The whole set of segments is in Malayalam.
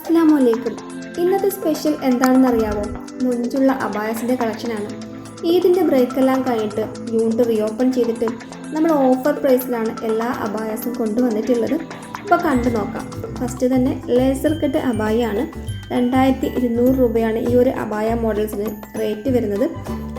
അസ്സാമലൈക്കും ഇന്നത്തെ സ്പെഷ്യൽ എന്താണെന്ന് അറിയാവോ മുഞ്ചുള്ള അബായസിന്റെ കളക്ഷനാണ്. ഈദിന്റെ ബ്രേക്കെല്ലാം കഴിഞ്ഞിട്ട് യൂണിറ്റ് റീഓപ്പൺ ചെയ്തിട്ട് നമ്മൾ ഓഫർ പ്രൈസിലാണ് എല്ലാ അബായസും കൊണ്ടുവന്നിട്ടുള്ളത്. അപ്പോൾ കണ്ടു നോക്കാം. ഫസ്റ്റ് തന്നെ ലേസർ കട്ട് അബായയാണ് രണ്ടായിരത്തി ഇരുന്നൂറ് രൂപയാണ് ഈ ഒരു അബായ മോഡൽസിന് റേറ്റ് വരുന്നത്.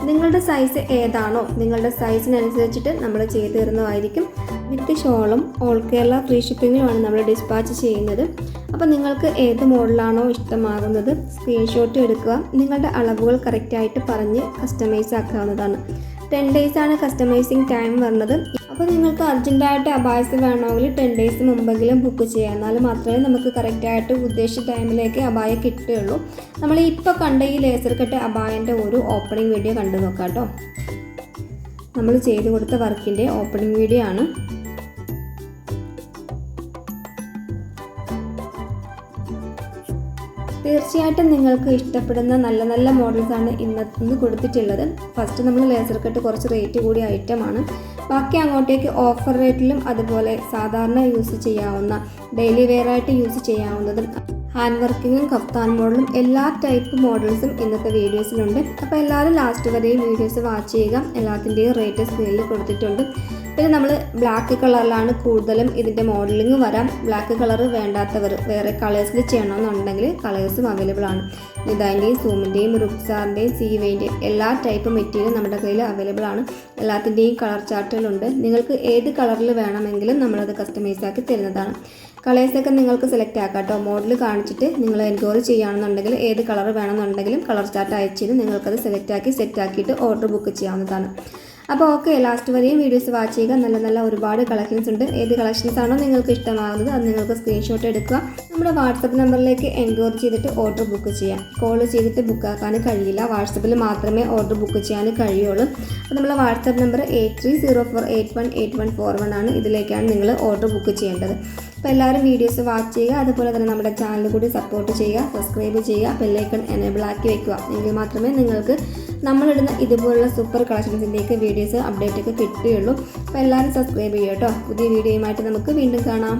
നിങ്ങളുടെ സൈസ് ഏതാണോ നിങ്ങളുടെ സൈസിനനുസരിച്ചിട്ട് നമ്മൾ ചെയ്തു തരുന്നതായിരിക്കും വിത്ത് ഷോളും ഓൾ കേരള ഫ്രീ ഷിപ്പിങ്ങിലുമാണ് നമ്മൾ ഡിസ്പാച്ച് ചെയ്യുന്നത്. അപ്പോൾ നിങ്ങൾക്ക് ഏത് മോഡലാണോ ഇഷ്ടമാകുന്നത് സ്ക്രീൻഷോട്ട് എടുക്കുക. നിങ്ങളുടെ അളവുകൾ കറക്റ്റായിട്ട് പറഞ്ഞ് കസ്റ്റമൈസ് ആക്കാവുന്നതാണ്. ടെൻ ഡേയ്സ് ആണ് കസ്റ്റമൈസിങ് ടൈം വരുന്നത് അപ്പോൾ നിങ്ങൾക്ക് അർജന്റായിട്ട് അബായസ് വേണമെങ്കിൽ ടെൻ ഡേയ്സ് മുമ്പെങ്കിലും ബുക്ക് ചെയ്യാം. എന്നാൽ മാത്രമേ നമുക്ക് കറക്റ്റായിട്ട് ഉദ്ദേശിച്ച ടൈമിലേക്ക് അബായ കിട്ടുകയുള്ളൂ. നമ്മൾ ഇപ്പോൾ കണ്ട ഈ ലേസർ കട്ട് അബായന്റെ ഒരു ഓപ്പണിംഗ് വീഡിയോ കണ്ടു നോക്കാം കേട്ടോ. നമ്മൾ ചെയ്തു കൊടുത്ത വർക്കിന്റെ ഓപ്പണിംഗ് വീഡിയോ ആണ്. തീർച്ചയായിട്ടും നിങ്ങൾക്ക് ഇഷ്ടപ്പെടുന്ന നല്ല നല്ല മോഡൽസാണ് ഇന്ന് ഇന്ന് കൊടുത്തിട്ടുള്ളത്. ഫസ്റ്റ് നമ്മൾ ലേസർ കട്ട് കുറച്ച് റേറ്റ് കൂടിയ ഐറ്റമാണ് ബാക്കി അങ്ങോട്ടേക്ക് ഓഫർ റേറ്റിലും അതുപോലെ സാധാരണ യൂസ് ചെയ്യാവുന്ന ഡെയിലി വെയർ ആയിട്ട് യൂസ് ചെയ്യാവുന്നതും ഹാൻഡ് വർക്കിങ്ങും കഫ്താൻ മോഡലും എല്ലാ ടൈപ്പ് മോഡൽസും ഇന്നത്തെ വീഡിയോസിലുണ്ട് അപ്പോൾ എല്ലാവരും ലാസ്റ്റ് വരെയും വീഡിയോസ് വാച്ച് ചെയ്യുക. എല്ലാത്തിന്റെയും റേറ്റ് സ്ക്രീനിൽ കൊടുത്തിട്ടുണ്ട്. പിന്നെ നമ്മൾ ബ്ലാക്ക് കളറിലാണ് കൂടുതലും ഇതിന്റെ മോഡലിംഗ് വരാം. ബ്ലാക്ക് കളർ വേണ്ടാത്തവർ വേറെ കളേഴ്സിൽ ചെയ്യണമെന്നുണ്ടെങ്കിൽ കളേഴ്സും അവൈലബിൾ ആണ്. നിതാന്റെയും സൂമിന്റെയും റുക്സാറിന്റെയും സീവേന്റെയും എല്ലാ ടൈപ്പ് മെറ്റീരിയലും നമ്മുടെ കയ്യിൽ അവൈലബിൾ ആണ്. എല്ലാത്തിന്റെയും കളർ ചാർട്ടുകളുണ്ട് നിങ്ങൾക്ക് ഏത് കളറിൽ വേണമെങ്കിലും നമ്മളത് കസ്റ്റമൈസ് ആക്കി തരുന്നതാണ്. കളേഴ്സൊക്കെ നിങ്ങൾക്ക് സെലക്ട് ആക്കാം കേട്ടോ മോഡൽ കാണിച്ചിട്ട് നിങ്ങൾ എൻക്വയറി ചെയ്യുകയാണെന്നുണ്ടെങ്കിൽ ഏത് കളർ വേണമെന്നുണ്ടെങ്കിലും കളർ ചാർട്ട് അയച്ചിട്ട് നിങ്ങൾക്കത് സെലക്ട് ആക്കി സെറ്റ് ആക്കിയിട്ട് ഓർഡർ ബുക്ക് ചെയ്യാവുന്നതാണ്. അപ്പോൾ ഓക്കെ ലാസ്റ്റ് വരെയും വീഡിയോസ് വാച്ച് ചെയ്യുക. നല്ല നല്ല ഒരുപാട് കളക്ഷൻസ് ഉണ്ട്. ഏത് കളക്ഷൻസ് ആണോ നിങ്ങൾക്ക് ഇഷ്ടമാകുന്നത് അത് നിങ്ങൾക്ക് സ്ക്രീൻഷോട്ട് എടുക്കുക. നമ്മുടെ വാട്സപ്പ് നമ്പറിലേക്ക് എൻക്വയറി ചെയ്തിട്ട് ഓർഡർ ബുക്ക് ചെയ്യാം. കോൾ ചെയ്തിട്ട് ബുക്ക് ആക്കാൻ കഴിയില്ല. വാട്സപ്പിൽ മാത്രമേ ഓർഡർ ബുക്ക് ചെയ്യാൻ കഴിയുള്ളൂ. അപ്പോൾ നമ്മളെ WhatsApp number eight three zero four eight one eight one four one ആണ്. ഇതിലേക്കാണ് നിങ്ങൾ ഓർഡർ ബുക്ക് ചെയ്യേണ്ടത്. അപ്പോൾ എല്ലാവരും വീഡിയോസ് വാച്ച് ചെയ്യുക. അതുപോലെ തന്നെ നമ്മുടെ ചാനൽ കൂടി സപ്പോർട്ട് ചെയ്യുക. സബ്സ്ക്രൈബ് ചെയ്യുക. ബെല്ലൈക്കൺ എനേബിൾ ആക്കി വെക്കുക. എങ്കിൽ മാത്രമേ നിങ്ങൾക്ക് നമ്മളിടുന്ന ഇതുപോലുള്ള സൂപ്പർ കളക്ഷൻസിന്റെയൊക്കെ വീഡിയോസ് അപ്ഡേറ്റ് ഒക്കെ കിട്ടുകയുള്ളൂ. അപ്പോൾ എല്ലാവരും സബ്സ്ക്രൈബ് ചെയ്യുക കേട്ടോ പുതിയ വീഡിയോയുമായിട്ട് നമുക്ക് വീണ്ടും കാണാം.